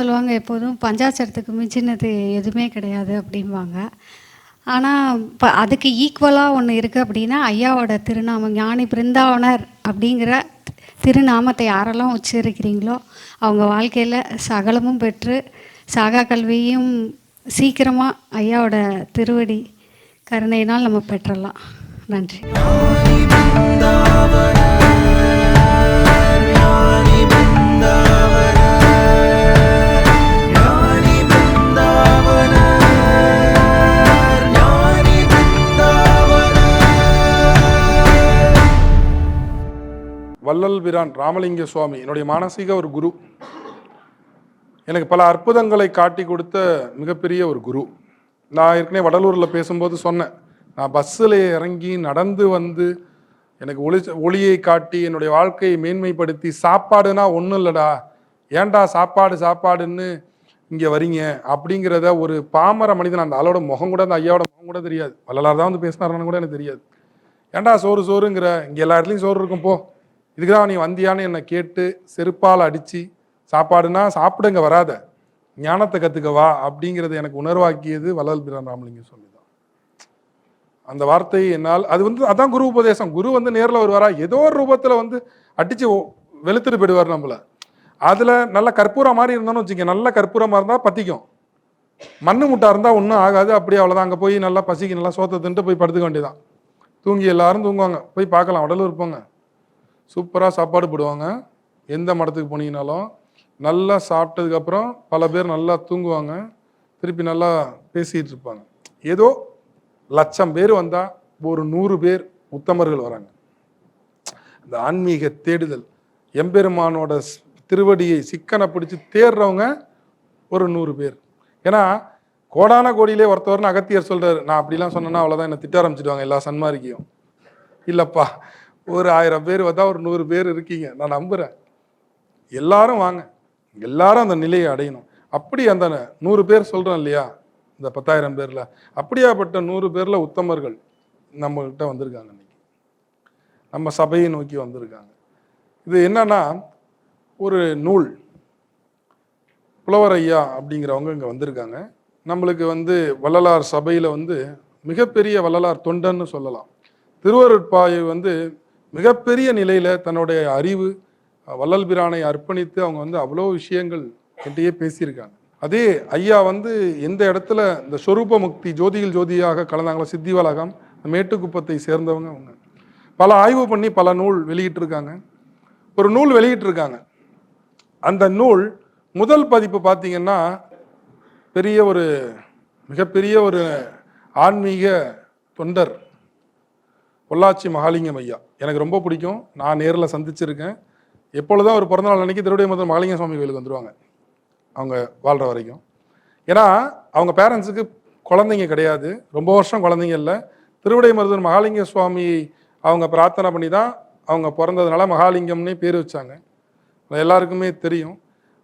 சொல்லுவாங்க எப்போதும் பஞ்சாட்சரத்துக்கு மிஞ்சினது எதுவுமே கிடையாது அப்படிம்பாங்க. ஆனால் இப்போ அதுக்கு ஈக்குவலாக ஒன்று இருக்குது அப்படின்னா ஐயாவோட திருநாமம் ஞானி பிருந்தாவனர் அப்படிங்கிற திருநாமத்தை யாரெல்லாம் உச்சரிக்கிறீங்களோ அவங்க வாழ்க்கையில் சகலமும் பெற்று சாகா கல்வியும் சீக்கிரமாக ஐயாவோட திருவடி கருணையினால் நம்ம பெற்றலாம். நன்றி. வள்ளல் பிரான் ராமலிங்க சுவாமி என்னுடைய மானசீக ஒரு குரு. எனக்கு பல அற்புதங்களை காட்டி கொடுத்த மிகப்பெரிய ஒரு குரு. நான் ஏற்கனவே வடலூரில் பேசும்போது சொன்னேன். நான் பஸ்ஸில் இறங்கி நடந்து வந்து எனக்கு ஒளி ஒளியை காட்டி என்னுடைய வாழ்க்கையை மேன்மைப்படுத்தி சாப்பாடுனா ஒன்றும் இல்லைடா. ஏன்டா சாப்பாடு சாப்பாடுன்னு இங்கே வரீங்க? அப்படிங்கிறத ஒரு பாமர மனிதன் அந்த ஆளோட முகம் கூட அந்த ஐயாவோட முகம் கூட தெரியாது. வள்ளலார் தான் வந்து பேசினாருன்னு கூட எனக்கு தெரியாது. ஏன்டா சோறு சோறுங்கிற? இங்கே எல்லா இடத்துலையும் சோறு இருக்கும் போ. இதுக்கு தான் நீ வந்தியான்னு என்னை கேட்டு செருப்பால் அடித்து சாப்பாடுனா சாப்பிடுங்க வராத. ஞானத்தை கற்றுக்க வா அப்படிங்கிறது எனக்கு உணர்வாக்கியது வள்ளல் பிரான் ராமலிங்க சுவாமி தான் அந்த வார்த்தை என்னால் அது வந்து அதான் குரு உபதேசம். குரு வந்து நேரில் வருவாரா? ஏதோ ஒரு ரூபத்தில் வந்து அடித்து வெளுத்துட்டு போயிடுவார் நம்மளை. அதில் நல்ல கற்பூரம் மாதிரி இருந்தோம்னு வச்சுக்க நல்ல கற்பூரமாக இருந்தால் பற்றிக்கும் மண்ணு முட்டா இருந்தால் ஒன்றும் ஆகாது. அப்படியே அவ்வளோதான் அங்கே போய் நல்லா பசிக்கு நல்லா சோத்தை தின்ட்டு போய் படுத்துக்க வேண்டியதான் தூங்கி எல்லாரும் தூங்குவாங்க. போய் பார்க்கலாம். உடலூர் போங்க சூப்பராக சாப்பாடு போடுவாங்க. எந்த மடத்துக்கு போனீங்கனாலும் நல்லா சாப்பிட்டதுக்கப்புறம் பல பேர் நல்லா தூங்குவாங்க. திருப்பி நல்லா பேசிகிட்டு இருப்பாங்க. ஏதோ லட்சம் பேர் வந்தால் ஒரு நூறு பேர் உத்தமர்கள் வராங்க. இந்த ஆன்மீக தேடுதல் எம்பெருமானோட திருவடியை சிக்கனை பிடிச்சி தேடுறவங்க ஒரு நூறு பேர். ஏன்னா கோடான கோடியிலே ஒருத்தவர்னு அகத்தியர் சொல்கிறார் நான் அப்படிலாம் சொன்னேன்னா அவ்வளோதான் என்னை திட்ட ஆரம்பிச்சிடுவாங்க எல்லா சன்மாரிக்கையும். இல்லைப்பா ஒரு ஆயிரம் பேர் வந்தால் ஒரு நூறு பேர் இருக்கீங்க. நான் நம்புகிறேன் எல்லாரும் வாங்க. எல்லாரும் அந்த நிலையை அடையணும். அப்படி அந்த நூறு பேர் சொல்கிறோம் இல்லையா? இந்த பத்தாயிரம் பேரில். அப்படியாப்பட்ட நூறு பேரில் உத்தமர்கள் நம்மகிட்ட வந்திருக்காங்க இன்னைக்கு. நம்ம சபையை நோக்கி வந்திருக்காங்க. இது என்னன்னா ஒரு நூல். புலவர் ஐயா அப்படிங்கிறவங்க இங்கே வந்திருக்காங்க. நம்மளுக்கு வந்து வள்ளலார் சபையில் வந்து மிகப்பெரிய வள்ளலார் தொண்டன்னு சொல்லலாம். திருவருட்பாயை வந்து மிகப்பெரிய நிலையில் தன்னுடைய அறிவு வள்ளல் பிரானை அர்ப்பணித்து அவங்க வந்து அவ்வளோ விஷயங்கள் கிட்டேயே பேசியிருக்காங்க. அதே ஐயா வந்து எந்த இடத்துல இந்த சொரூப முக்தி ஜோதியில் ஜோதியாக கலந்தாங்களோ சித்தி வளாகம் மேட்டுக்குப்பத்தை சேர்ந்தவங்க அவங்க. பல ஆய்வு பண்ணி பல நூல் வெளியிட்டிருக்காங்க. ஒரு நூல் வெளியிட்டிருக்காங்க. அந்த நூல் முதல் பதிப்பு பார்த்தீங்கன்னா பெரிய ஒரு மிகப்பெரிய ஒரு ஆன்மீக தொண்டர் பொள்ளாச்சி மகாலிங்கம் ஐயா. எனக்கு ரொம்ப பிடிக்கும். நான் நேரில் சந்திச்சிருக்கேன். எப்பொழுதும் ஒரு பிறந்தநாள் அன்னைக்கு திருவிடை முதல் மகாலிங்க சுவாமி கோயிலுக்கு வந்துருவாங்க. அவங்க வாழ்கிற வரைக்கும். ஏன்னா அவங்க பேரண்ட்ஸுக்கு குழந்தைங்க கிடையாது. ரொம்ப வருஷம் குழந்தைங்க இல்லை. திருவிடை மருதூர் மகாலிங்க சுவாமி அவங்க பிரார்த்தனை பண்ணி தான் அவங்க பிறந்ததுனால மகாலிங்கம்னே பேர் வச்சாங்க. எல்லாருக்குமே தெரியும்.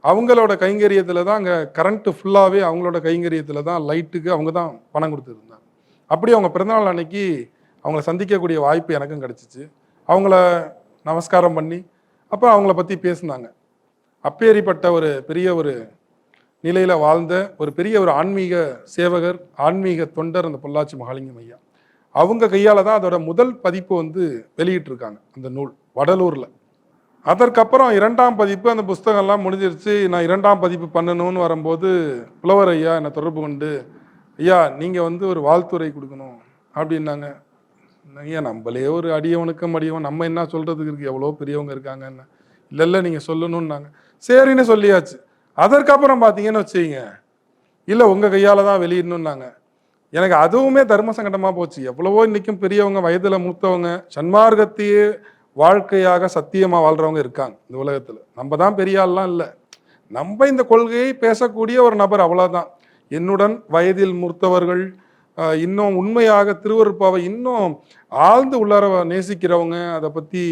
அவங்களோட கைங்கரியத்தில் தான் அங்கே கரண்ட்டு ஃபுல்லாகவே அவங்களோட கைங்கரியத்தில் தான் லைட்டுக்கு அவங்க தான் பணம் கொடுத்துருந்தாங்க. அப்படி அவங்க பிறந்தநாள் அன்னைக்கு அவங்கள சந்திக்கக்கூடிய வாய்ப்பு எனக்கும் கிடச்சிச்சு. அவங்கள நமஸ்காரம் பண்ணி அப்போ அவங்கள பற்றி பேசினாங்க. அப்பேறிப்பட்ட ஒரு பெரிய ஒரு நிலையில் வாழ்ந்த ஒரு பெரிய ஒரு ஆன்மீக சேவகர் ஆன்மீக தொண்டர் அந்த பொள்ளாச்சி மகாலிங்கம் ஐயா. அவங்க கையால் தான் அதோட முதல் பதிப்பு வந்து வெளியிட்டிருக்காங்க அந்த நூல் வடலூரில். அதற்கப்புறம் இரண்டாம் பதிப்பு அந்த புஸ்தகம்லாம் முடிஞ்சிருச்சு. நான் இரண்டாம் பதிப்பு பண்ணணும்னு வரும்போது புலவர் ஐயா என்னை தொடர்பு கொண்டு ஐயா நீங்கள் வந்து ஒரு வாழ்த்துரை கொடுக்கணும் அப்படின்னாங்க. ஐயா நம்மளே ஒரு அடியவனுக்கும் அடியவன். நம்ம என்ன சொல்கிறதுக்கு இருக்குது எவ்வளோ பெரியவங்க இருக்காங்கன்னு. இல்லை இல்லை நீங்கள் சொல்லணும்னாங்க. சரின்னு சொல்லியாச்சு. அதற்கப்புறம் பார்த்தீங்கன்னு வச்சுங்க இல்லை உங்கள் கையால் தான் வெளியிடணும்னாங்க. எனக்கு அதுவுமே தர்ம சங்கடமாக போச்சு. எவ்வளவோ இன்றைக்கும் பெரியவங்க வயதில் மூத்தவங்க சன்மார்க்கத்தையே வாழ்க்கையாக சத்தியமாக வாழ்கிறவங்க இருக்காங்க இந்த உலகத்தில். நம்ம தான் பெரிய ஆள்லாம் இல்லை. நம்ம இந்த கொள்கையை பேசக்கூடிய ஒரு நபர் அவ்வளோதான் என்னுடன் வயதில் மூத்தவர்கள் இன்னும் உண்மையாக திருவருப்பாவை இன்னும் ஆழ்ந்து உள்ளார நேசிக்கிறவங்க அதை பற்றி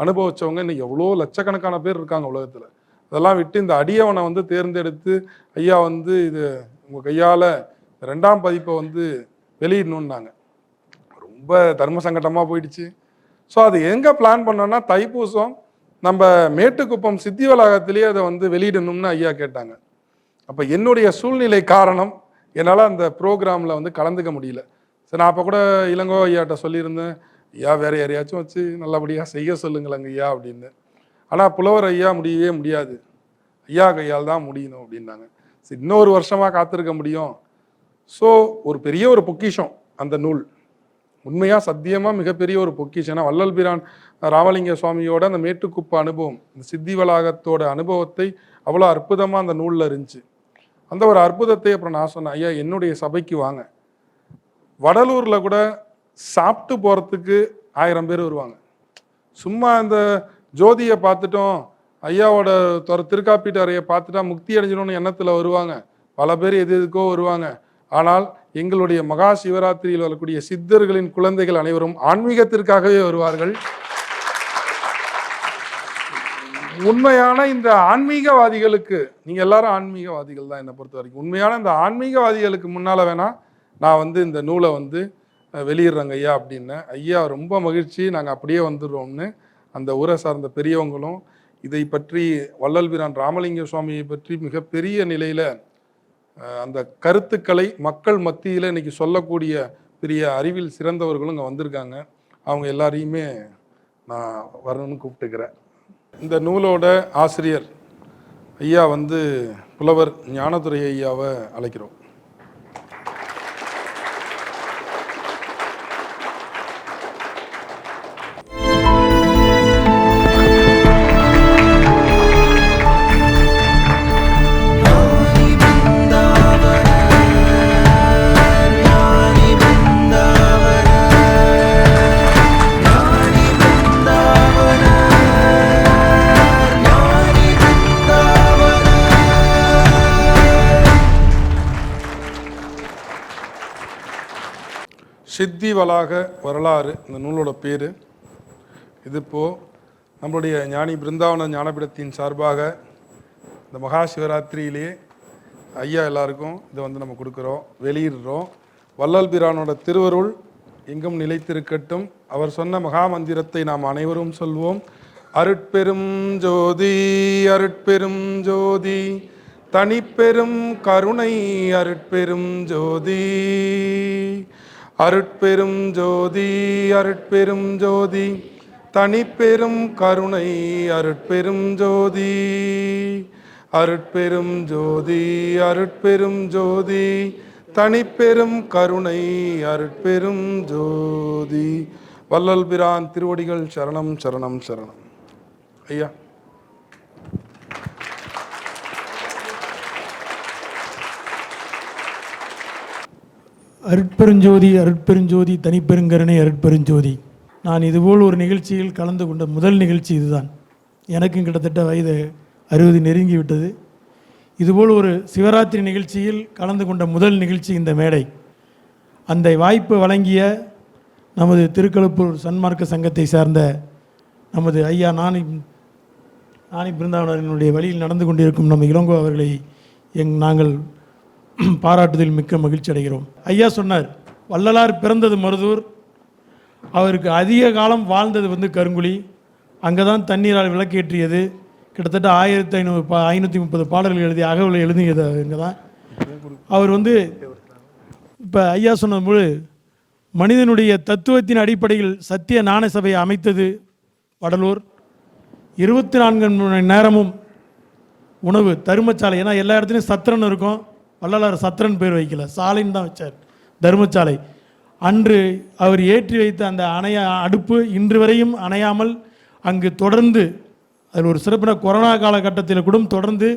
அனுபவிச்சவங்க இன்னைக்கு எவ்வளோ லட்சக்கணக்கான பேர் இருக்காங்க உலகத்தில். அதெல்லாம் விட்டு இந்த அடியவனை வந்து தேர்ந்தெடுத்து ஐயா வந்து இது உங்கள் கையால் ரெண்டாம் பதிப்பை வந்து வெளியிடணுன்னாங்க ரொம்ப தர்ம சங்கடமாக போயிடுச்சு. ஸோ அது எங்கே பிளான் பண்ணோன்னா தைப்பூசம் நம்ம மேட்டுக்குப்பம் சித்தி வளாகத்திலேயே அதை வந்து வெளியிடணும்னு ஐயா கேட்டாங்க. அப்போ என்னுடைய சூழ்நிலை காரணம் என்னால் அந்த ப்ரோக்ராமில் வந்து கலந்துக்க முடியல. சரி நான் அப்போ கூட இளங்கோ ஐயாட்ட சொல்லியிருந்தேன். ஐயா வேற யாரையாச்சும் வச்சு நல்லபடியாக செய்ய சொல்லுங்களேங்க ஐயா அப்படின்னு. ஆனால் புலவர் ஐயா முடியவே முடியாது. ஐயா கையால் தான் முடியணும் அப்படின்னாங்க. சரி இன்னொரு வருஷமாக காத்திருக்க முடியும். ஸோ ஒரு பெரிய ஒரு பொக்கிஷம் அந்த நூல். உண்மையாக சத்தியமாக மிகப்பெரிய ஒரு பொக்கிஷம். ஏன்னா வள்ளல் பிரான் ராமலிங்க சுவாமியோட அந்த மேட்டுக்குப்ப அனுபவம் இந்த சித்தி வளாகத்தோட அனுபவத்தை அவ்வளோ அற்புதமாக அந்த நூலில் இருந்துச்சு. அந்த ஒரு அற்புதத்தை அப்புறம் நான் சொன்னேன் ஐயா என்னுடைய சபைக்கு வாங்க. வடலூரில் கூட சாப்பிட்டு போகிறதுக்கு ஆயிரம் பேர் வருவாங்க. சும்மா அந்த ஜோதியை பார்த்துட்டோம் ஐயாவோட தொர திருக்காப்பீட்டு அறையை பார்த்துட்டா முக்தி அடைஞ்சிடணும்னு எண்ணத்தில் வருவாங்க. பல பேர் எது எதுக்கோ வருவாங்க. ஆனால் எங்களுடைய மகா சிவராத்திரியில் வரக்கூடிய சித்தர்களின் குழந்தைகள் அனைவரும் ஆன்மீகத்திற்காகவே வருவார்கள். உண்மையான இந்த ஆன்மீகவாதிகளுக்கு நீங்கள் எல்லாரும் ஆன்மீகவாதிகள் தான் என்னை பொறுத்த வரைக்கும். உண்மையான இந்த ஆன்மீகவாதிகளுக்கு முன்னால் வேணால் நான் வந்து இந்த நூலை வந்து வெளியிடுறேங்க ஐயா அப்படின்னு. ஐயா ரொம்ப மகிழ்ச்சி. நாங்கள் அப்படியே வந்துடுறோம்னு அந்த ஊரை சார்ந்த பெரியவங்களும் இதை பற்றி வள்ளல் பிரான் ராமலிங்க சுவாமியை பற்றி மிகப்பெரிய நிலையில் அந்த கருத்துக்களை மக்கள் மத்தியில் இன்னைக்கு சொல்லக்கூடிய பெரிய அறிவில் சிறந்தவர்களும் இங்கே வந்திருக்காங்க. அவங்க எல்லாரையுமே நான் வரணும்னு கூப்பிட்டுக்கிறேன். இந்த நூலோட ஆசிரியர் ஐயா வந்து புலவர் ஞானதுரை ஐயாவை அழைக்கிறோம். சித்தி வளாக வரலாறு இந்த நூலோட பேர். இது இப்போ நம்மளுடைய ஞானி பிருந்தாவன ஞானபீடத்தின் சார்பாக இந்த மகா சிவராத்திரியிலே ஐயா எல்லாருக்கும் இதை வந்து நம்ம கொடுக்குறோம் வெளியிடுறோம். வள்ளல் பிரானோட திருவருள் எங்கும் நிலைத்திருக்கட்டும். அவர் சொன்ன மகா மந்திரத்தை நாம் அனைவரும் சொல்வோம். அருட்பெரும் ஜோதி அருட்பெரும் ஜோதி தனிப்பெரும் கருணை அருட்பெரும் ஜோதி. அருட்பெரும் ஜோதி அருட்பெரும் ஜோதி. தனிப்பெரும் கருணை அருட்பெரும் ஜோதி. அருட்பெரும் ஜோதி அருட்பெரும் ஜோதி. தனிப்பெரும் கருணை அருட்பெரும் ஜோதி. வல்லல் பிரான் திருவடிகள் சரணம் சரணம் சரணம். ஐயா. அருட்பெருஞ்சோதி அருட்பெருஞ்சோதி தனிப்பெருங்கருணை அருட்பெருஞ்சோதி. நான் இதுபோல் ஒரு நிகழ்ச்சியில் கலந்து கொண்ட முதல் நிகழ்ச்சி இதுதான். எனக்கும் கிட்டத்தட்ட வயது அறுபது நெருங்கி விட்டது. இதுபோல் ஒரு சிவராத்திரி நிகழ்ச்சியில் கலந்து கொண்ட முதல் நிகழ்ச்சி இந்த மேடை. அந்த வாய்ப்பு வழங்கிய நமது திருக்கழுப்பூர் சன்மார்க்க சங்கத்தை சார்ந்த நமது ஐயா நாணி நாணி பிருந்தாவனரினுடைய வழியில் நடந்து கொண்டிருக்கும் நம்ம இளங்கோ அவர்களை எங் நாங்கள் பாராட்டுதல் மிக்க மகிழ்ச்சி அடைகிறோம். ஐயா சொன்னார் வள்ளலார் பிறந்தது மருதூர். அவருக்கு அதிக காலம் வாழ்ந்தது வந்து கருங்குழி. அங்கே தான் தண்ணீரால் விளக்கேற்றியது. கிட்டத்தட்ட ஆயிரத்தி ஐநூறு பா ஐநூற்றி முப்பது பாடல்கள் எழுதி அகவலை எழுதியது இங்கே தான் அவர் வந்து இப்போ ஐயா சொன்னபோது மனிதனுடைய தத்துவத்தின் அடிப்படையில் சத்திய நாணய சபையை அமைத்தது வடலூர். இருபத்தி நான்கு மணி நேரமும் உணவு தருமச்சாலை ஏன்னா எல்லா இடத்துலையும் சத்திரன் இருக்கும். வள்ளலார் சத்திரன் பேர் வைக்கல. சாலைன்னு தான் வச்சார். தர்மசாலை. அன்று அவர் ஏற்றி வைத்த அந்த அணைய அடுப்பு இன்று வரையும் அணையாமல் அங்கு தொடர்ந்து அதில் ஒரு சிறப்பின கொரோனா காலகட்டத்தில் கூட தொடர்ந்து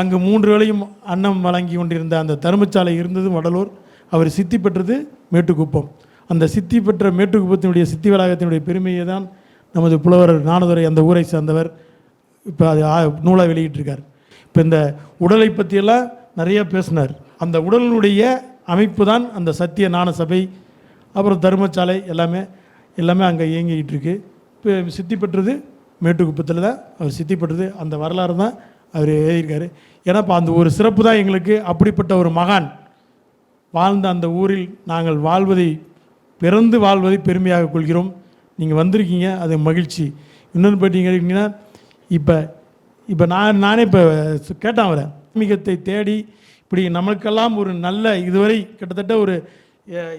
அங்கு மூன்று வேளையும் அன்னம் வழங்கி கொண்டிருந்த அந்த தருமச்சாலை இருந்தது வடலூர். அவர் சித்தி பெற்றது மேட்டுக்குப்பம். அந்த சித்தி பெற்ற மேட்டுக்குப்பத்தினுடைய சித்தி வளாகத்தினுடைய பெருமையை தான் நமது புலவர் நானதுரை அந்த ஊரை சேர்ந்தவர் இப்போ அது நூலாக வெளியிட்டிருக்கார். இப்போ இந்த உடலை பற்றியெல்லாம் நிறைய பேசினார். அந்த உடலினுடைய அமைப்பு தான் அந்த சத்திய ஞான சபை அப்புறம் தர்மசாலை எல்லாமே எல்லாமே அங்கே இயங்கிக்கிட்டு இருக்கு. இப்போ சித்தி பெற்றது மேட்டுக்குப்பத்தில் தான். அவர் சித்தி பெற்றது அந்த வரலாறு தான் அவர் எழுதியிருக்காரு. ஏன்னா இப்போ அந்த ஒரு சிறப்பு தான் எங்களுக்கு. அப்படிப்பட்ட ஒரு மகான் வாழ்ந்த அந்த ஊரில் நாங்கள் வாழ்வதை பிறந்து வாழ்வதை பெருமையாக கொள்கிறோம். நீங்கள் வந்திருக்கீங்க அது மகிழ்ச்சி. இன்னொன்று போயிட்டீங்கன்னா இப்போ இப்போ நான் நானே இப்போ கேட்டேன் அவரை. ஆன்மீகத்தை தேடி இப்படி நம்மளுக்கெல்லாம் ஒரு நல்ல இதுவரை கிட்டத்தட்ட ஒரு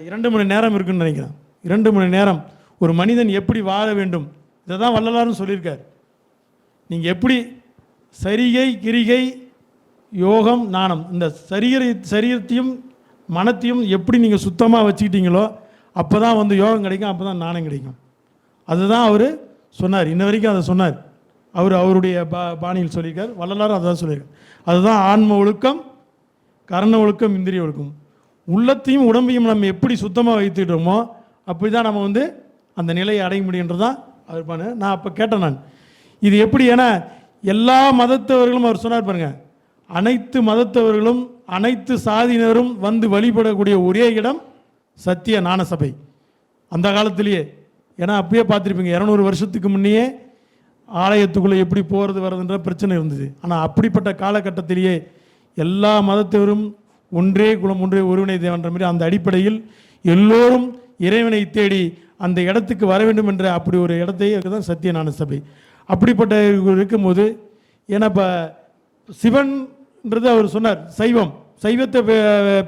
இரண்டு மணி நேரம் இருக்குன்னு நினைக்கிறேன். இரண்டு மணி நேரம். ஒரு மனிதன் எப்படி வாழ வேண்டும்? இதை தான் வள்ளலாரும் சொல்லியிருக்கார். நீங்கள் எப்படி சரிகை கிரிகை யோகம் நாணம் இந்த சரீர சரீரத்தையும் மனத்தையும் எப்படி நீங்கள் சுத்தமாக வச்சுக்கிட்டீங்களோ அப்போ தான் வந்து யோகம் கிடைக்கும் அப்போ தான் நாணம் கிடைக்கும். அதுதான் அவர் சொன்னார். இன்ன வரைக்கும் அதை சொன்னார். அவர் அவருடைய பா பாணியில் சொல்லியிருக்கார். வள்ளலாரும் அதை தான் சொல்லியிருக்கார். அதுதான் ஆன்ம ஒழுக்கம் கரண ஒழுக்கம் இந்திரிய ஒழுக்கம். உள்ளத்தையும் உடம்பையும் நம்ம எப்படி சுத்தமாக வைத்துக்கிட்டோமோ அப்படி தான் நம்ம வந்து அந்த நிலையை அடைய முடியுன்றதான் அவர் பண்ண நான் அப்போ கேட்டேன் நான். இது எப்படி ஏன்னா எல்லா மதத்தவர்களும் அவர் சொன்னார் பாருங்க. அனைத்து மதத்தவர்களும் அனைத்து சாதியினரும் வந்து வழிபடக்கூடிய ஒரே இடம் சத்திய ஞான சபை அந்த காலத்திலேயே. ஏன்னா அப்பயே பார்த்துருப்பீங்க. இரநூறு வருஷத்துக்கு முன்னையே ஆலயத்துக்குள்ளே எப்படி போகிறது வர்றதுன்ற பிரச்சனை இருந்தது. ஆனால் அப்படிப்பட்ட காலகட்டத்திலேயே எல்லா மதத்தவரும் ஒன்றே குலம் ஒன்றே ஒருவினை தேவன்ற மாதிரி அந்த அடிப்படையில் எல்லோரும் இறைவனை தேடி அந்த இடத்துக்கு வர வேண்டும் என்ற அப்படி ஒரு இடத்தை தான் சத்தியஞான சபை. அப்படிப்பட்ட இருக்கும்போது ஏன்னா இப்போ சிவன்ன்றது அவர் சொன்னார் சைவம். சைவத்தை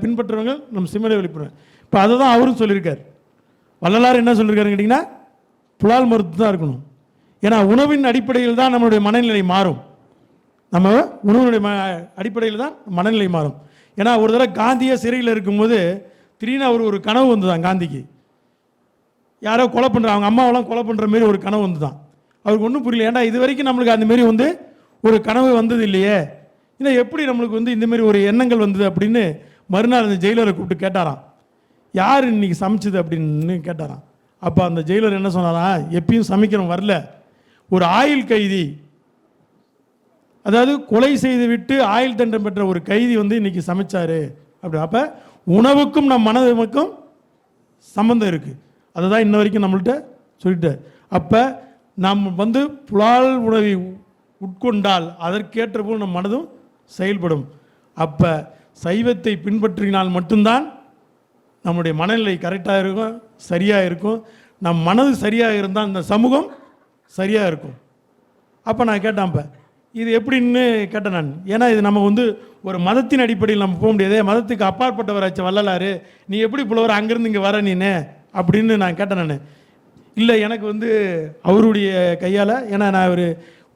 பின்பற்றுறவங்க நம்ம சிவனை வெளிப்படுறோம் இப்போ அதை தான் அவரும் சொல்லியிருக்கார். வள்ளலார் என்ன சொல்லியிருக்காருன்னு கேட்டிங்கன்னா புலால் மருத்து தான் இருக்கணும். ஏன்னா உணவின் அடிப்படையில் தான் நம்மளுடைய மனநிலை மாறும். நம்ம உணவினுடைய ம அடிப்படையில் தான் மனநிலை மாறும். ஏன்னா ஒரு தடவை காந்தியே சிறையில் இருக்கும்போது திடீர்னு அவர் ஒரு கனவு வந்துதான் காந்திக்கு. யாரோ கொலை பண்ணுற அவங்க அம்மாவெல்லாம் கொலை பண்ணுற மாரி ஒரு கனவு வந்து தான் அவருக்கு ஒன்றும் புரியல. ஏன்டா இது வரைக்கும் நம்மளுக்கு அந்த மாரி வந்து ஒரு கனவு வந்தது இல்லையே? இல்லை எப்படி நம்மளுக்கு வந்து இந்தமாரி ஒரு எண்ணங்கள் வந்தது அப்படின்னு மறுநாள் அந்த ஜெயிலரை கூப்பிட்டு கேட்டாராம். யார் இன்னைக்கு சமைச்சது அப்படின்னு கேட்டாராம். அப்போ அந்த ஜெயிலர் என்ன சொன்னாரா எப்பயும் சமைக்கிறோம் வரல. ஒரு ஆயுள் கைதி. அதாவது கொலை செய்து விட்டு ஆயுள் தண்டம் பெற்ற ஒரு கைதி வந்து இன்னைக்கு சமைச்சாரு. அப்படி அப்போ உணவுக்கும் நம் மனதுக்கும் சம்பந்தம் இருக்குது அதை தான் இன்ன வரைக்கும் நம்மள்கிட்ட சொல்லிட்டார் அப்போ நாம் வந்து புலால் உணவை உட்கொண்டால் அதற்கேற்ற போல் நம் மனதும் செயல்படும். அப்போ சைவத்தை பின்பற்றினால் மட்டும்தான் நம்முடைய மனநிலை கரெக்டாக இருக்கும் சரியாக இருக்கும். நம் மனது சரியாக இருந்தால் இந்த சமூகம் சரியாக இருக்கும். அப்போ நான் கேட்டேன் இப்போ இது எப்படின்னு கேட்டேன் நான். ஏன்னா இது நம்ம வந்து ஒரு மதத்தின் அடிப்படையில் நம்ம போக முடியாது. மதத்துக்கு அப்பாற்பட்டவராச்சு வள்ளலாறு நீ எப்படி புலவர் அங்கேருந்து இங்கே வர நீனு? அப்படின்னு நான் கேட்டேன் நான். இல்லை எனக்கு வந்து அவருடைய கையால் ஏன்னா நான் ஒரு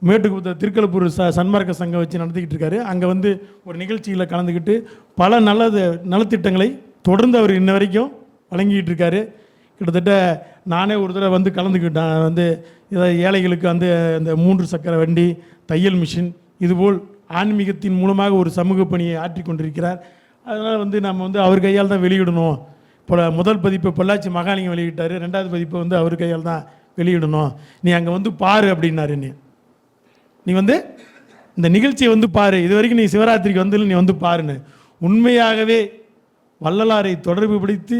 மேட்டுக்குப்பத்த திருக்கலப்பூர் ச சன்மார்க்க சங்கம் வச்சு நடத்திக்கிட்டு இருக்காரு. அங்கே வந்து ஒரு நிகழ்ச்சியில் கலந்துக்கிட்டு பல நல்லது நலத்திட்டங்களை தொடர்ந்து அவர் இன்ன வரைக்கும் வழங்கிக்கிட்டு இருக்காரு. கிட்டத்தட்ட நானே ஒரு தடவை வந்து கலந்துக்கிட்டேன். வந்து ஏதாவது ஏழைகளுக்கு வந்து இந்த மூன்று சக்கர வண்டி தையல் மிஷின் இதுபோல் ஆன்மீகத்தின் மூலமாக ஒரு சமூக பணியை ஆற்றி கொண்டிருக்கிறார். அதனால் வந்து நம்ம வந்து அவர் கையால் தான் வெளியிடணும். இப்போ முதல் பதிப்பு பொள்ளாச்சி மகாலிங்கம் வெளியிட்டார். ரெண்டாவது பதிப்பு வந்து அவர் கையால் தான் வெளியிடணும். நீ அங்கே வந்து பாரு அப்படின்னாரு நீ நீ வந்து இந்த நிகழ்ச்சியை வந்து பாரு. இது வரைக்கும் நீ சிவராத்திரிக்கு வந்து நீ வந்து பாருன்னு. உண்மையாகவே வள்ளலாரை தொடர்பு பிடித்து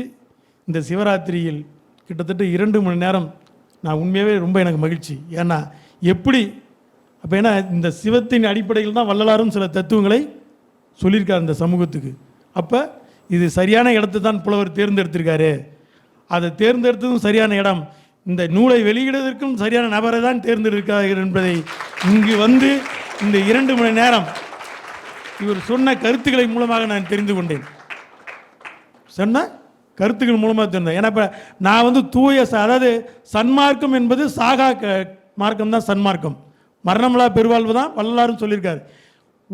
இந்த சிவராத்திரியில் கிட்டத்தட்ட இரண்டு மணி நேரம் நான் உண்மையாகவே ரொம்ப எனக்கு மகிழ்ச்சி. ஏன்னா எப்படி அப்போ ஏன்னா இந்த சிவத்தின் அடிப்படையில் தான் வள்ளலாரும் சில தத்துவங்களை சொல்லியிருக்கார் இந்த சமூகத்துக்கு. அப்போ இது சரியான இடத்தை தான் புலவர் தேர்ந்தெடுத்திருக்காரு. அதை தேர்ந்தெடுத்ததும் சரியான இடம். இந்த நூலை வெளியிடுவதற்கும் சரியான நபரை தான் தேர்ந்தெடுக்கிறார்கள் என்பதை இங்கு வந்து இந்த இரண்டு மணி நேரம் இவர் சொன்ன கருத்துக்களை மூலமாக நான் தெரிந்து கொண்டேன். சொன்ன கருத்துக்கள் மூலமாக தெரிந்தேன் ஏன்னா இப்போ நான் வந்து தூய அதாவது சன்மார்க்கம் என்பது சாகா க மார்க்கம் தான் சன்மார்க்கம். மரணமில்லா பெருவாழ்வு தான் வள்ளலாரும் சொல்லியிருக்காரு.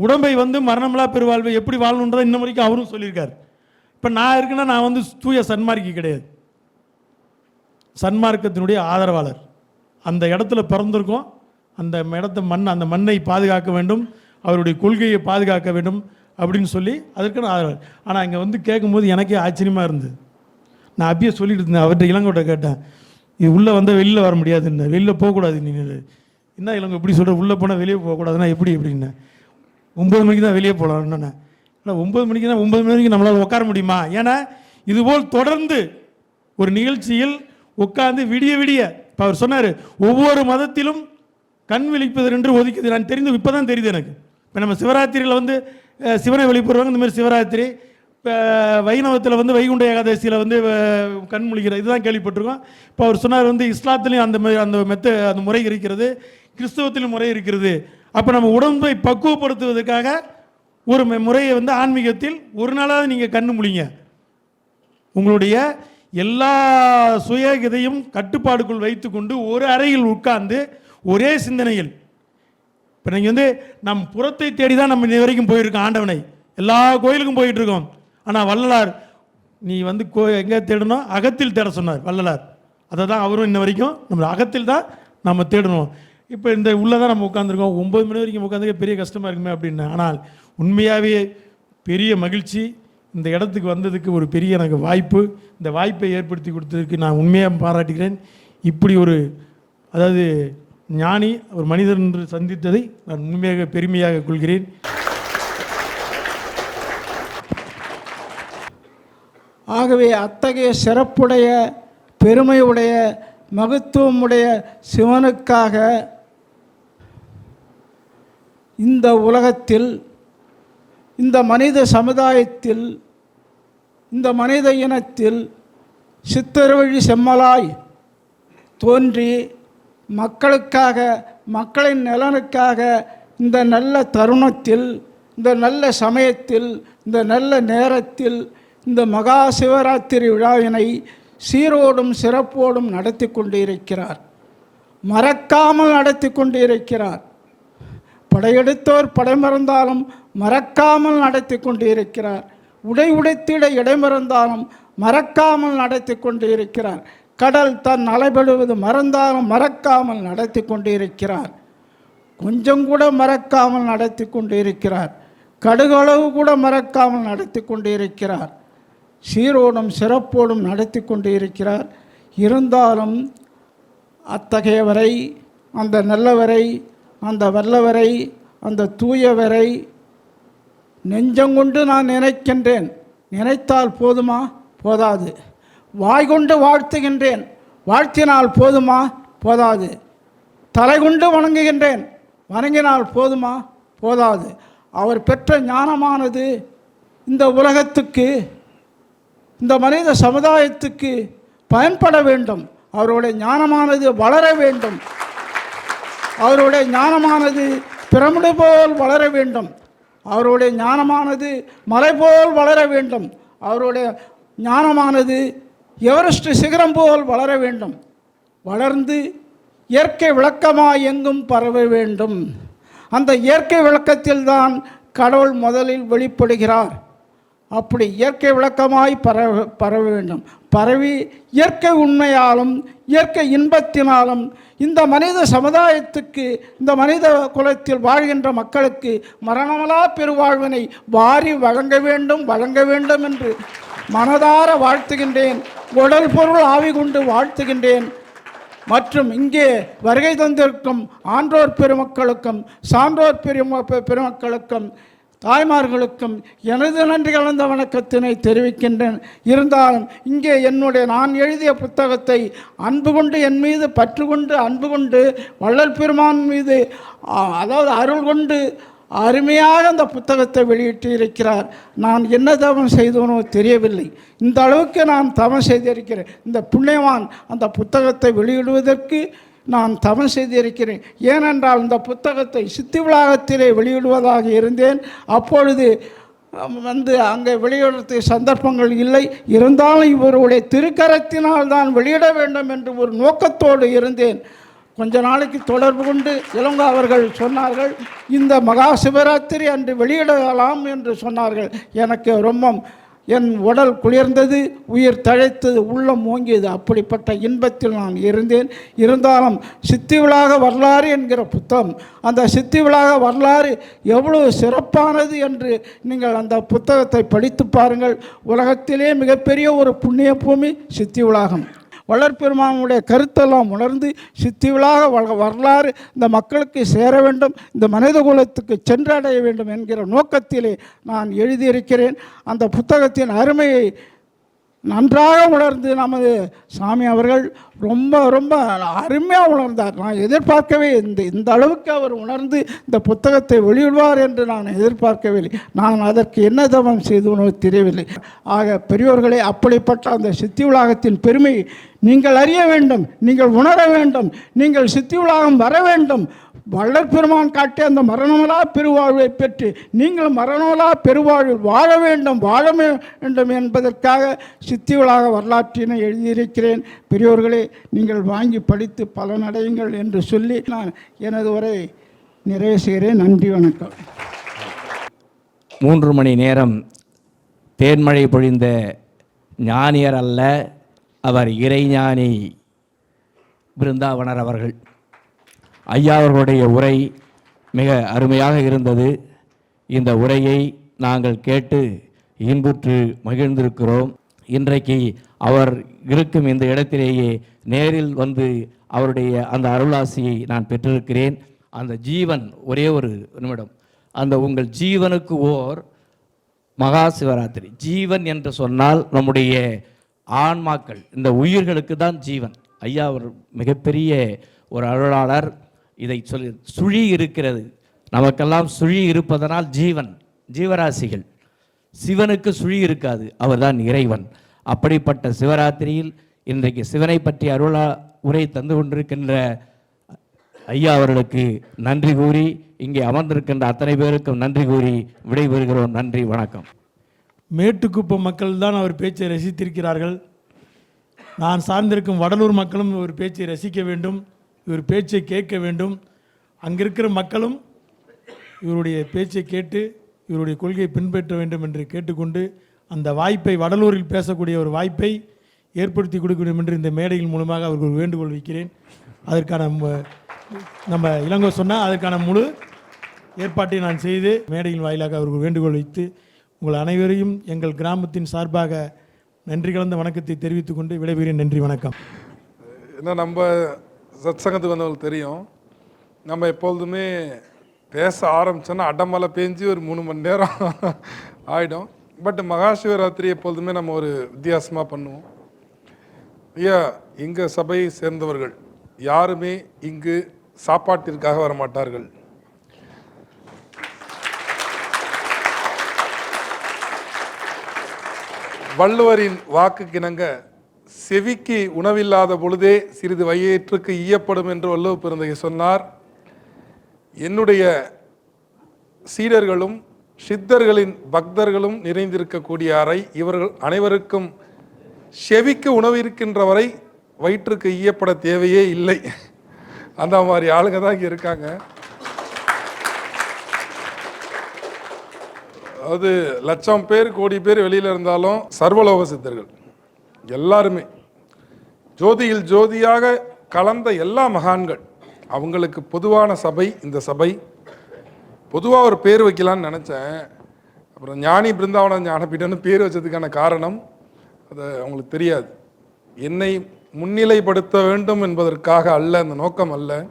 உடம்பை வந்து மரணமில்லா பெருவாழ்வு எப்படி வாழணுன்றதை இன்ன வரைக்கும் அவரும் சொல்லியிருக்காரு. இப்போ நான் இருக்குன்னா நான் வந்து தூய சன்மார்க்கி கிடையாது. சன்மார்க்கத்தினுடைய ஆதரவாளர். அந்த இடத்துல பிறந்திருக்கோம். அந்த இடத்த மண் அந்த மண்ணை பாதுகாக்க வேண்டும். அவருடைய கொள்கையை பாதுகாக்க வேண்டும் அப்படின்னு சொல்லி அதற்கான ஆதரவாளர். ஆனால் இங்கே வந்து கேட்கும்போது எனக்கே ஆச்சரியமாக இருந்தது. நான் அப்பயே சொல்லிட்டு இருந்தேன் அவர்கிட்ட இளங்கோட்ட கேட்டேன். இது உள்ளே வந்தால் வெளியில் வர முடியாதுன்னு. வெளியில் போகக்கூடாது நீ என்ன இளங்கோ இப்படி சொல்கிற உள்ளே போனால் வெளியே போகக்கூடாதுன்னா எப்படி எப்படின்னு. ஒம்பது மணிக்கு தான் வெளியே போகலான்னு இல்லை ஒம்பது மணிக்கு தான் ஒம்பது மணி வரைக்கும் நம்மளால் உட்கார முடியுமா? ஏன்னா இதுபோல் தொடர்ந்து ஒரு நிகழ்ச்சியில் உட்கார்ந்து விடிய விடிய இப்போ அவர் சொன்னார் ஒவ்வொரு மதத்திலும் கண் விழிப்பது என்று ஒதுக்குது நான் தெரிந்து இப்போ தான் தெரியுது எனக்கு. இப்போ நம்ம சிவராத்திரியில் வந்து சிவனை வெளிப்படுவாங்க இந்த மாதிரி சிவராத்திரி இப்போ வைணவத்தில் வந்து வைகுண்ட ஏகாதசியில் வந்து கண் முழிக்கிற இதுதான் கேள்விப்பட்டிருக்கோம். இப்போ அவர் சொன்னார் வந்து இஸ்லாத்துலேயும் அந்த மாதிரி அந்த மெத்த அந்த முறை இருக்கிறது கிறிஸ்தவத்திலும் முறை இருக்கிறது. அப்போ நம்ம உடம்பை பக்குவப்படுத்துவதற்காக ஒரு முறையை வந்து ஆன்மீகத்தில் ஒரு நாளாவது நீங்கள் கண்ணு முழிங்க. உங்களுடைய எல்லா சுய இதையும் கட்டுப்பாடுக்குள் வைத்துக்கொண்டு ஒரு அறையில் உட்கார்ந்து ஒரே சிந்தனையில். இப்போ நீங்கள் வந்து நம் புறத்தை தேடி தான் நம்ம இன்ன வரைக்கும் போயிருக்கோம் ஆண்டவனை. எல்லா கோயிலுக்கும் போயிட்டு இருக்கோம். ஆனால் வள்ளலார் நீ வந்து கோ எங்கே தேடணும் அகத்தில் தேட சொன்னார் வள்ளலார். அதை தான் அவரும் இன்ன வரைக்கும் நம்ம அகத்தில் தான் நம்ம தேடணும். இப்போ இந்த உள்ளே தான் நம்ம உட்காந்துருக்கோம் ஒம்பது மணி வரைக்கும் உட்காந்துக்க பெரிய கஷ்டமாக இருக்குமே அப்படின்னு. ஆனால் உண்மையாகவே பெரிய மகிழ்ச்சி இந்த இடத்துக்கு வந்ததுக்கு ஒரு பெரிய எனக்கு வாய்ப்பு இந்த வாய்ப்பை ஏற்படுத்தி கொடுத்ததுக்கு நான் உண்மையாக பாராட்டுகிறேன். இப்படி ஒரு அதாவது ஞானி ஒரு மனிதர் என்று சந்தித்ததை நான் உண்மையாக பெருமையாக கொள்கிறேன். ஆகவே அத்தகைய சிறப்புடைய பெருமையுடைய மகத்துவமுடைய சிவனுக்காக இந்த உலகத்தில் இந்த மனித சமுதாயத்தில் இந்த மனித இனத்தில் சித்தர்வழி செம்மலாய் தோன்றி மக்களுக்காக மக்களின் நலனுக்காக இந்த நல்ல தருணத்தில் இந்த நல்ல சமயத்தில் இந்த நல்ல நேரத்தில் இந்த மகா சிவராத்திரி விழாவினை சீரோடும் சிறப்போடும் நடத்தி கொண்டிருக்கிறார். மறக்காமல் நடத்தி கொண்டிருக்கிறார். படையெடுத்தோர் படைமறந்தாலும் மறக்காமல் நடத்தி கொண்டிருக்கிறார். உடை உடைத்திட இடைமறந்தாலும் மறக்காமல் நடத்தி கொண்டிருக்கிறார். கடல் தன் அலைபடுவது மறந்தாலும் மறக்காமல் நடத்தி கொண்டிருக்கிறார். கொஞ்சம் கூட மறக்காமல் நடத்தி கொண்டிருக்கிறார். கடுகளவு கூட மறக்காமல் நடத்தி கொண்டிருக்கிறார். சீரோடும் சிறப்போடும் நடத்தி கொண்டு இருக்கிறார். இருந்தாலும் அத்தகையவரை அந்த நல்லவரை அந்த வல்லவரை அந்த தூயவரை நெஞ்சங்கொண்டு நான் நினைக்கின்றேன். நினைத்தால் போதுமா? போதாது. வாய் கொண்டு வாழ்த்துகின்றேன். வாழ்த்தினால் போதுமா? போதாது. தலை கொண்டு வணங்குகின்றேன். வணங்கினால் போதுமா? போதாது. அவர் பெற்ற ஞானமானது இந்த உலகத்துக்கு இந்த மனித சமுதாயத்துக்கு பயன்பட வேண்டும். அவருடைய ஞானமானது வளர வேண்டும். அவருடைய ஞானமானது பிரமிடு போல் வளர வேண்டும். அவருடைய ஞானமானது மலை போல் வளர வேண்டும். அவருடைய ஞானமானது எவரெஸ்ட் சிகரம் போல் வளர வேண்டும். வளர்ந்து இயற்கை விளக்கமாக எங்கும் பரவ வேண்டும். அந்த இயற்கை விளக்கத்தில்தான் கடவுள் முதலில் வெளிப்படுகிறார். அப்படி இயற்கை விளக்கமாய் பரவ பரவ வேண்டும். பரவி இயற்கை உண்மையாலும் இயற்கை இன்பத்தினாலும் இந்த மனித சமுதாயத்துக்கு இந்த மனித குலத்தில் வாழ்கின்ற மக்களுக்கு மரணமலா பெருவாழ்வினை வாரி வழங்க வேண்டும் வழங்க வேண்டும் என்று மனதார வாழ்த்துகின்றேன். உடல் பொருள் ஆவி கொண்டு வாழ்த்துகின்றேன். மற்றும் இங்கே வருகை தந்திருக்கும் ஆன்றோர் பெருமக்களுக்கும் சான்றோர் பெரும பெருமக்களுக்கும் தாய்மார்களுக்கும் எனது நன்றி கலந்த வணக்கத்தினை தெரிவிக்கின்றேன். இருந்தாலும் இங்கே என்னுடைய நான் எழுதிய புத்தகத்தை அன்பு கொண்டு என் மீது பற்று கொண்டு அன்பு கொண்டு வள்ளல் பெருமான் மீது அதாவது அருள் கொண்டு அருமையாக அந்த புத்தகத்தை வெளியிட்டு இருக்கிறார். நான் என்ன தவம் செய்தோனோ தெரியவில்லை. இந்த அளவுக்கு நான் தவம் செய்திருக்கிறேன். இந்த புண்ணியவான் அந்த புத்தகத்தை வெளியிடுவதற்கு நான் தவம் செய்திருக்கிறேன். ஏனென்றால் இந்த புத்தகத்தை சித்தி விளாகத்திலே வெளியிடுவதாக இருந்தேன். அப்பொழுது வந்து அங்கே வெளியிடறதுக்கு சந்தர்ப்பங்கள் இல்லை. இருந்தாலும் இவருடைய திருக்கரத்தினால் தான் வெளியிட வேண்டும் என்று ஒரு நோக்கத்தோடு இருந்தேன். கொஞ்ச நாளைக்கு தொடர்பு கொண்டு இளங்கோ அவர்கள் சொன்னார்கள் இந்த மகா சிவராத்திரி அன்று வெளியிடலாம் என்று சொன்னார்கள். எனக்கு ரொம்ப என் உடல் குளிர்ந்தது உயிர் தழைத்தது உள்ளம் ஓங்கியது. அப்படிப்பட்ட இன்பத்தில் நான் இருந்தேன். இருந்தாலும் சித்தி விழாக வரலாறு என்கிற புத்தகம் அந்த சித்தி விழாக வரலாறு எவ்வளவு சிறப்பானது என்று நீங்கள் அந்த புத்தகத்தை படித்து பாருங்கள். உலகத்திலே மிகப்பெரிய ஒரு புண்ணிய பூமி சித்தி விழாகம் வளர்பெருமானுடைய கருத்தெல்லாம் உணர்ந்து சித்திவிழாக வரலாறு இந்த மக்களுக்கு சேர வேண்டும் இந்த மனித குலத்துக்கு சென்றடைய வேண்டும் என்கிற நோக்கத்திலே நான் எழுதியிருக்கிறேன். அந்த புத்தகத்தின் அருமையை நன்றாக உணர்ந்து நமது சாமி அவர்கள் ரொம்ப ரொம்ப அருமையாக உணர்ந்தார். நான் எதிர்பார்க்கவே இந்த இந்த அளவுக்கு அவர் உணர்ந்து இந்த புத்தகத்தை வெளியிடுவார் என்று நான் எதிர்பார்க்கவில்லை. நான் அதற்கு என்ன தவம் செய்து உணவு தெரியவில்லை. ஆக பெரியோர்களே அப்படிப்பட்ட அந்த சித்தி உலகத்தின் பெருமை நீங்கள் அறிய வேண்டும் நீங்கள் உணர வேண்டும் நீங்கள் சித்தி உலகம் வர வேண்டும். வள்ளற்பெருமான் காட்டிய அந்த மரணமலா பெருவாழ்வை பெற்று நீங்கள் மரணமலா பெருவாழ்வில் வாழ வேண்டும் வாழ வேண்டும் என்பதற்காக சித்திகளாக வரலாற்றினை எழுதியிருக்கிறேன். பெரியோர்களே நீங்கள் வாங்கி படித்து பலனடையுங்கள் என்று சொல்லி நான் எனது உரை நிறைவு செய்கிறேன். நன்றி வணக்கம். மூன்று மணி நேரம் தேன்மழை பொழிந்த ஞானியர் அல்ல அவர் இறைஞானி பிருந்தாவனர் அவர்கள். ஐயா அவர்களுடைய உரை மிக அருமையாக இருந்தது. இந்த உரையை நாங்கள் கேட்டு இன்புற்று மகிழ்ந்திருக்கிறோம். இன்றைக்கு அவர் இருக்கும் இந்த இடத்திலேயே நேரில் வந்து அவருடைய அந்த அருளாசியை நான் பெற்றிருக்கிறேன். அந்த ஜீவன் ஒரே ஒரு நிமிடம். அந்த உங்கள் ஜீவனுக்கு ஓர் மகா சிவராத்திரி. ஜீவன் என்று சொன்னால் நம்முடைய ஆன்மாக்கள் இந்த உயிர்களுக்கு தான் ஜீவன். ஐயா ஒரு மிகப்பெரிய ஒரு அருளாளர். இதை சொல்லி சுழி இருக்கிறது நமக்கெல்லாம் சுழி இருப்பதனால் ஜீவன் ஜீவராசிகள். சிவனுக்கு சுழி இருக்காது அவர்தான் இறைவன். அப்படிப்பட்ட சிவராத்திரியில் இன்றைக்கு சிவனை பற்றி அருளா உரை தந்து கொண்டிருக்கின்ற ஐயா அவர்களுக்கு நன்றி கூறி இங்கே அமர்ந்திருக்கின்ற அத்தனை பேருக்கும் நன்றி கூறி விடைபெறுகிறோம். நன்றி வணக்கம். மேட்டுக்குப்பம் மக்கள் தான் அவர் பேச்சை ரசித்திருக்கிறார்கள். நான் சார்ந்திருக்கும் வடலூர் மக்களும் ஒரு பேச்சை ரசிக்க வேண்டும். இவர் பேச்சை கேட்க வேண்டும். அங்கிருக்கிற மக்களும் இவருடைய பேச்சை கேட்டு இவருடைய கொள்கையை பின்பற்ற வேண்டும் என்று கேட்டுக்கொண்டு அந்த வாய்ப்பை வடலூரில் பேசக்கூடிய ஒரு வாய்ப்பை ஏற்படுத்தி கொடுக்க வேண்டும் என்று இந்த மேடையின் மூலமாக அவருக்கு வேண்டுகோள் வைக்கிறேன். அதற்கான நம்ம இளங்கோ சொன்னால் அதற்கான முழு ஏற்பாட்டை நான் செய்து மேடையின் வாயிலாக அவருக்கு வேண்டுகோள் வைத்து உங்கள் அனைவரையும் எங்கள் கிராமத்தின் சார்பாக நன்றி கலந்த வணக்கத்தை தெரிவித்துக்கொண்டு விடைபெறுகிறேன். நன்றி வணக்கம். ஏன்னா நம்ம சத்சங்கத்துக்கு வந்தவங்களுக்கு தெரியும். நம்ம எப்பொழுதுமே பேச ஆரம்பிச்சோன்னா அடமலை பேஞ்சு ஒரு மூணு மணி நேரம் ஆகிடும் பட் மகாசிவராத்திரி எப்பொழுதுமே நம்ம ஒரு வித்தியாசமாக பண்ணுவோம். ஐயா எங்கள் சபையை சேர்ந்தவர்கள் யாருமே இங்கு சாப்பாட்டிற்காக வர மாட்டார்கள் வள்ளுவரின் வாக்குக்கிணங்க செவிக்கு உணவில்லாத பொழுதே சிறிது வயிற்றுக்கு ஈயப்படும் என்று வள்ளுவ பிறந்தகை சொன்னார். என்னுடைய சீடர்களும் சித்தர்களின் பக்தர்களும் நிறைந்திருக்கக்கூடிய அறை இவர்கள் அனைவருக்கும் செவிக்கு உணவு இருக்கின்ற வரை வயிற்றுக்கு ஈயப்பட தேவையே இல்லை. அந்த மாதிரி ஆளுங்க தான் இங்கே இருக்காங்க. அது லட்சம் பேர் கோடி பேர் வெளியில் இருந்தாலும் சர்வலோக சித்தர்கள். எல்லாருமே. ஜோதியில் ஜோதியாக கலந்த எல்லா மகான்கள் அவங்களுக்கு பொதுவான சபை இந்த சபை. பொதுவாக ஒரு பேர் வைக்கலான்னு நினச்சேன். அப்புறம் ஞானி பிருந்தாவன ஞானபீடன்னு பேர் வச்சதுக்கான காரணம் அது அவங்களுக்கு தெரியாது. என்னை முன்னிலைப்படுத்த வேண்டும் என்பதற்காக அல்ல அந்த நோக்கம் அல்ல.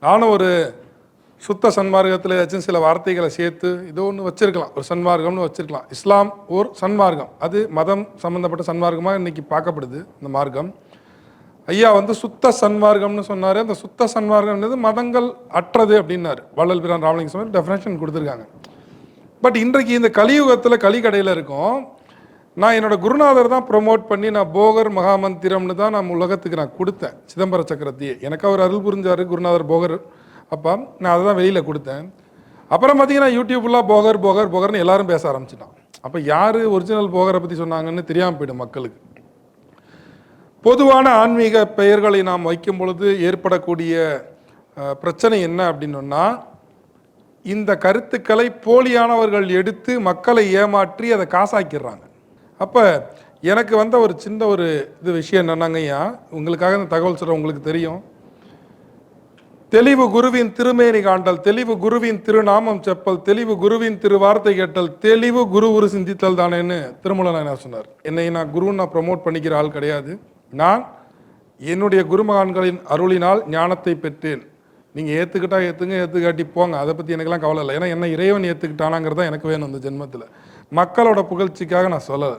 நானும் ஒரு சுத்த சன்மார்க்கத்தில் ஏதாச்சும் சில வார்த்தைகளை சேர்த்து இதோ ஒன்று வச்சிருக்கலாம். ஒரு சன்மார்க்கம்னு வச்சிருக்கலாம். இஸ்லாம் ஓர் சன்மார்க்கம். அது மதம் சம்மந்தப்பட்ட சன்மார்க்கமாக இன்னைக்கு பார்க்கப்படுது இந்த மார்க்கம். ஐயா வந்து சுத்த சன்மார்க்கம்னு சொன்னார். அந்த சுத்த சன்மார்க்கம்ன்றது மதங்கள் அற்றது அப்படின்னாரு. வள்ளல் பிரான் ராமலிங்க சுவாமி டெஃபினேஷன் கொடுத்துருக்காங்க. பட் இன்றைக்கு இந்த கலியுகத்தில் கலிகடையில் இருக்கும். நான் என்னோட குருநாதர் தான் ப்ரொமோட் பண்ணி நான் போகர் மகாமந்திரம்னு தான் நான் உலகத்துக்கு நான் கொடுத்தேன். சிதம்பர சக்கரவர்த்தியை எனக்கு அவர் அருள் புரிஞ்சார் குருநாதர் போகர். அப்பா நான் அதை தான் வெளியில் கொடுத்தேன். அப்புறம் பார்த்தீங்கன்னா யூடியூப்லாம் போகர் போகர் போகர்னு எல்லாரும் பேச ஆரம்பிச்சிட்டான். அப்போ யார் ஒரிஜினல் போகரை பற்றி சொன்னாங்கன்னு தெரியாமல் போயிடும் மக்களுக்கு. பொதுவான ஆன்மீக பெயர்களை நாம் வைக்கும் பொழுது ஏற்படக்கூடிய பிரச்சனை என்ன அப்படின்னா இந்த கருத்துக்களை போலியானவர்கள் எடுத்து மக்களை ஏமாற்றி அதை காசாக்கிடுறாங்க. அப்போ எனக்கு வந்த ஒரு சின்ன ஒரு இது விஷயம் என்னன்னாங்கய்யா உங்களுக்காக இந்த தகவல் சொல்கிறேன் உங்களுக்கு தெரியும். தெளிவு குருவின் திருமேனி காண்டல் தெளிவு குருவின் திருநாமம் செப்பல் தெளிவு குருவின் திருவார்த்தை கேட்டல் தெளிவு குரு உரு சிந்தித்தல் தானேன்னு திருமலை நாயனார் சொன்னார். என்னை நான் குருன்னு நான் ப்ரமோட் பண்ணிக்கிற ஆள் கிடையாது. நான் என்னுடைய குருமகான்களின் அருளினால் ஞானத்தை பெற்றேன். நீங்கள் ஏற்றுக்கிட்டா ஏற்றுங்க ஏற்றுக்காட்டி போங்க. அதை பற்றி எனக்கெல்லாம் கவலை இல்லை. ஏன்னா என்ன இறைவன் ஏற்றுக்கிட்டானாங்கிறது தான் எனக்கு வேணும் இந்த ஜென்மத்தில். மக்களோட புகழ்ச்சிக்காக நான் சொல்லலை.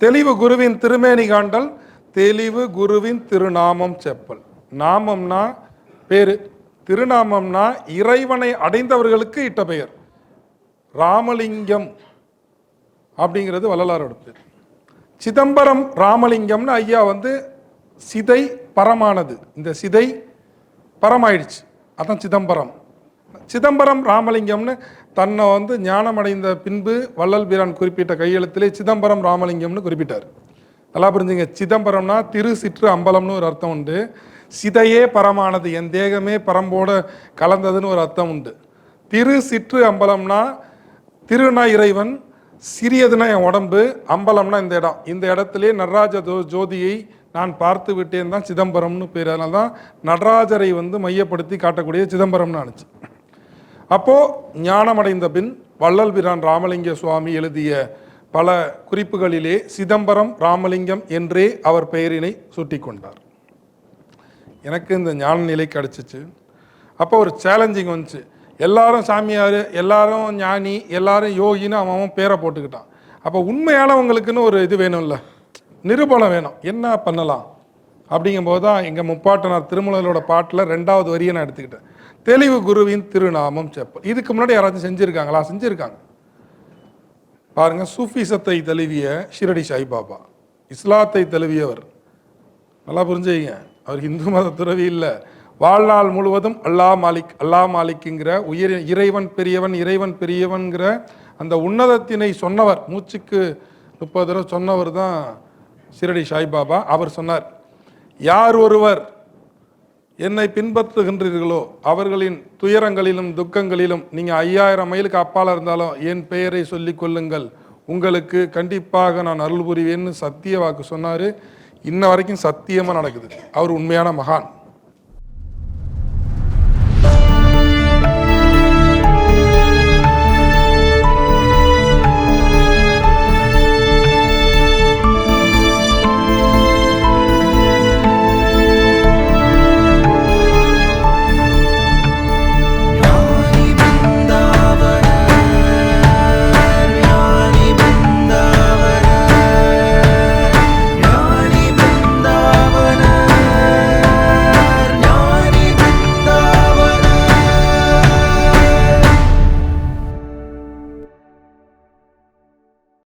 தெளிவு குருவின் திருமேனி காண்டல் தெளிவு குருவின் திருநாமம் செப்பல். நாமம்னா பேர் திருநாமம்னா இறைவனை அடைந்தவர்களுக்கு இட்ட பெயர். ராமலிங்கம் அப்படிங்கிறது வள்ளலாரோட பேர். சிதம்பரம் ராமலிங்கம்னு ஐயா வந்து சிதை பரமானது. இந்த சிதை பரமாயிடுச்சு. அதான் சிதம்பரம். சிதம்பரம் ராமலிங்கம்னு தன்னை வந்து ஞானமடைந்த பின்பு வள்ளல் பிரான் குறிப்பிட்ட கையெழுத்திலே சிதம்பரம் ராமலிங்கம்னு குறிப்பிட்டார். நல்லா புரிஞ்சுங்க. சிதம்பரம்னா திரு சிற்று அம்பலம்னு ஒரு அர்த்தம் உண்டு. சிதையே பரமானது என் தேகமே பரம்போட கலந்ததுன்னு ஒரு அர்த்தம் உண்டு. திரு சிற்று அம்பலம்னா திருனா இறைவன் சிறியதுனா என் உடம்பு அம்பலம்னா இந்த இடம். இந்த இடத்திலே நடராஜ ஜோ ஜோதியை நான் பார்த்து விட்டேன் தான் சிதம்பரம்னு பேர். அதனால தான் நடராஜரை வந்து மையப்படுத்தி காட்டக்கூடிய சிதம்பரம்னு ஆணுச்சு. அப்போ ஞானமடைந்த பின் வள்ளல் பிரான் ராமலிங்க சுவாமி எழுதிய பல குறிப்புகளிலே சிதம்பரம் ராமலிங்கம் என்றே அவர் பெயரினை சூட்டிக்கொண்டார். எனக்கு இந்த ஞான நிலை கிடச்சிச்சு. அப்போ ஒரு சேலஞ்சிங் வந்துச்சு. எல்லாரும் சாமியார் எல்லாரும் ஞானி எல்லாரும் யோகின்னு அவன் அவன் பேரை போட்டுக்கிட்டான். அப்போ உண்மையானவங்களுக்குன்னு ஒரு இது வேணும்ல. நிரூபணம் வேணும். என்ன பண்ணலாம்? அப்படிங்கும்போது தான் எங்கள் முப்பாட்டனார் திருமலரோட பாட்டில் ரெண்டாவது வரியை நான் எடுத்துக்கிட்டேன். தெளிவு குருவின் திருநாமம் செப்பல். இதுக்கு முன்னாடி யாராச்சும் செஞ்சுருக்காங்களா? செஞ்சுருக்காங்க. பாருங்க சூஃபிசத்தை தழுவிய ஷிரடி சாய்பாபா. இஸ்லாத்தை தழுவியவர். நல்லா புரிஞ்சுங்க அவர் இந்து மத துறவி இல்லை. வாழ்நாள் முழுவதும் அல்லா மாலிக் அல்லா மாலிக்குங்கிற உயிர் இறைவன் பெரியவன் இறைவன் பெரியவன்கிற அந்த உன்னதத்தினை சொன்னவர் மூச்சுக்கு முப்பது தடவை சொன்னவர் தான் ஷிரடி சாய்பாபா அவர் சொன்னார் யார் ஒருவர் என்னை பின்பற்றுகின்றீர்களோ அவர்களின் துயரங்களிலும் துக்கங்களிலும் நீங்கள் ஐயாயிரம் மைலுக்கு அப்பால் இருந்தாலும் என் பெயரை சொல்லிக் கொள்ளுங்கள். உங்களுக்கு கண்டிப்பாக நான் அருள் புரிவேன்னு சத்திய வாக்கு சொன்னார். இன்ன வரைக்கும் சத்தியமாக நடக்குது. அவர் உண்மையான மகான்.